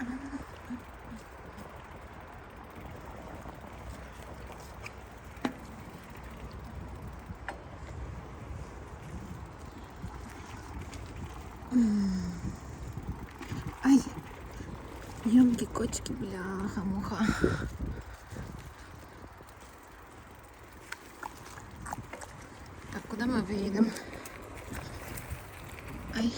Ай, емки кочки, бляха, муха. Так, куда мы выедем? Ай.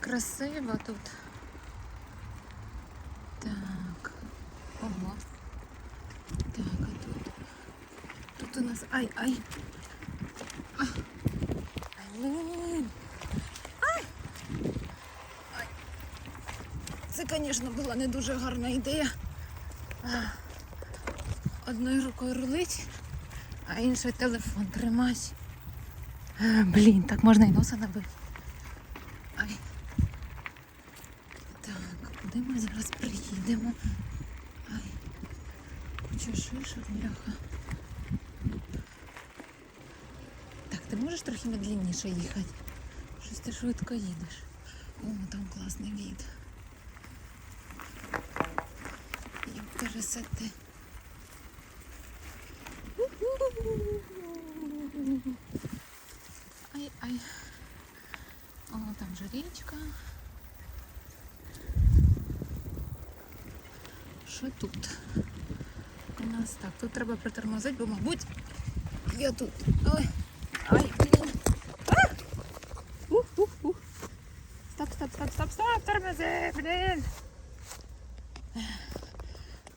Красиво тут. Так. Ого. Так, а тут. Тут у нас. Ай, ай. Ай. Ай. Ай. Це, звісно, була не дуже гарна ідея. Одною рукою рулить, а іншою телефон тримати. Блін, так можна і носа набити. Ай. Так, куди ми зараз приїдемо? Ай. Куча шишок, бляха. Так, ти можеш трохи медленніше їхати? Щось ти швидко їдеш. О, там класний від. Як пересети. Ай, ай. О, там же річка. Що тут? У нас так, тут треба притормозити, бо, мабуть, я тут. Ой. Ай, блін. Ух, ух, ух. Стоп, стоп, стоп, стоп, стоп, тормози, блін.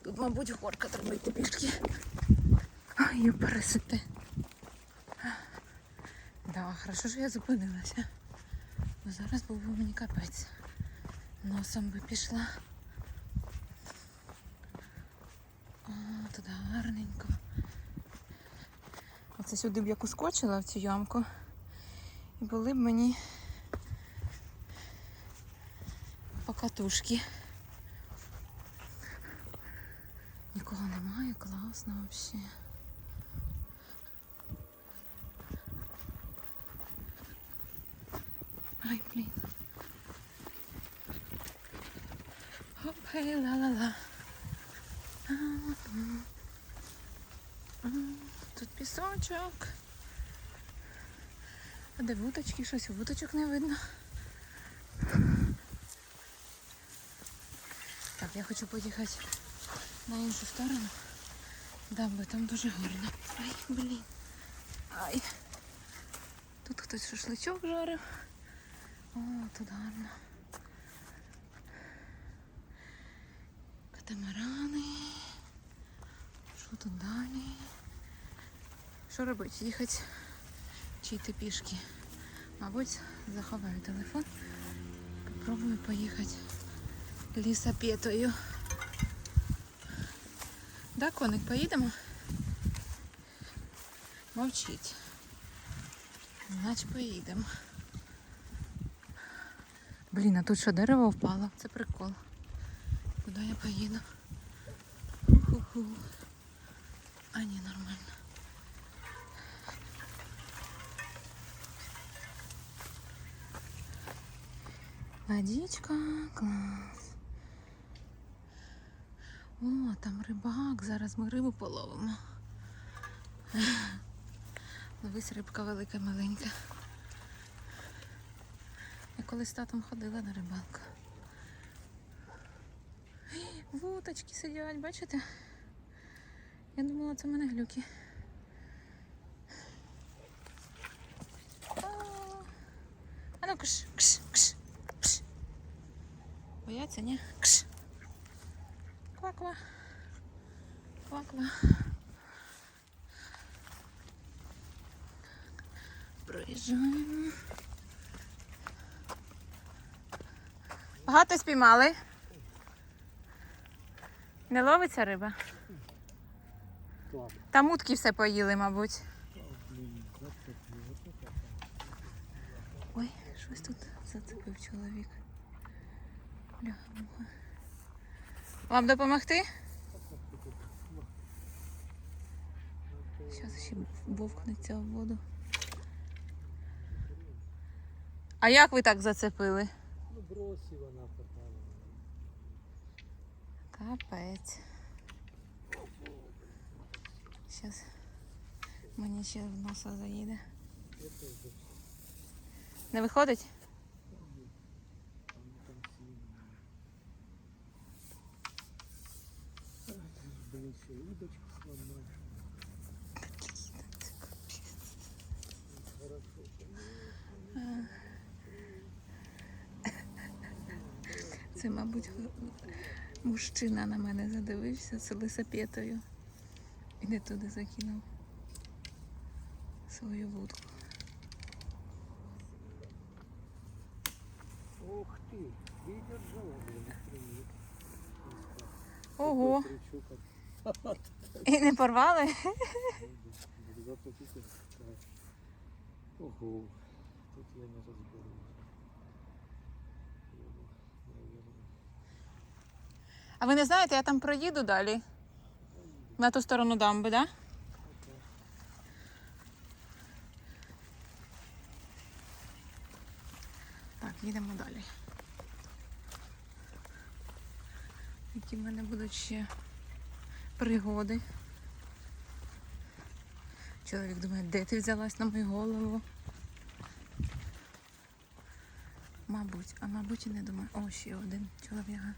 Тут, мабуть, горка треба йти пішки. Ай, пересити. Да, хорошо, що я зупинилася. Бо зараз був би мені капець. Носом би пішла. О, туди гарненько. Оце сюди б я ускочила в цю ямку. І були б мені покатушки. Нікого немає, класно взагалі. Блін. Хоп, хей, ла-ла-ла. Тут пісочок. А де вудочки? Щось вудочок не видно. Так, я хочу поїхати на іншу сторону. Да, там дуже гарно. Ай, блін. Ай. Тут хтось шашличок жарив. О, тут гарно. Катамарани. Що тут далі? Що робити? Їхати чи йти пішки? Мабуть, заховаю телефон. Попробую поїхати лісопетою. Да, коник, поїдемо? Мовчить. Значить поїдемо. Блін, а тут що дерево впало? Це прикол. Куди я поїду? Ху-ху. А ні, нормально. Водичка, клас. О, там рибак, зараз ми рибу половимо. Дивись, рибка велика, маленька. Я колись з татом ходила на рибалку. Вуточки сидять, бачите? Я думала, це в мене глюки. А ну кш, кш, кш, кш. Бояться, ні? Кш. Ква-ква. Ква-ква. Проїжджаємо. Багато спіймали. Не ловиться риба? Так. Там утки все поїли, мабуть. Ой, щось тут зацепив чоловік. Вам допомогти? Зараз ще вовкнеться в воду. А як ви так зацепили? Ну, бросі вона попала. Капець. Зараз Мені ще в носа заїде. Я теж вже все. Не виходить? Там, там сильно. Ай, ти ж, блін, ще удочку сломав. Хорошо, конечно. Це, мабуть, мужчина на мене задивився з лисапетою і не туди закинув свою вудку. Ух ты, видят блин, привет. Ого, і не порвали? Ого, тут я не разберусь. А ви не знаєте, я там проїду далі. На ту сторону дамби, так? Да? Так, їдемо далі. Які в мене будуть ще пригоди. Чоловік думає, де ти взялась на мою голову? Мабуть, а мабуть і не думаю. О, ще один чоловіка.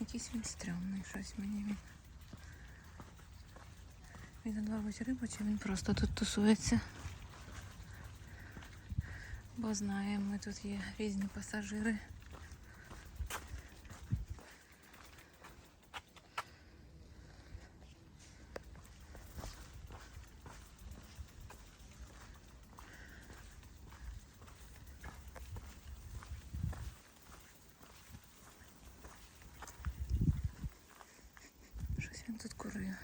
Якийсь він стрьомний, щось мені він. Він ловить рибу, чи він просто тут тусується? Бо знаємо, тут є різні пасажири. Тут. Воняє.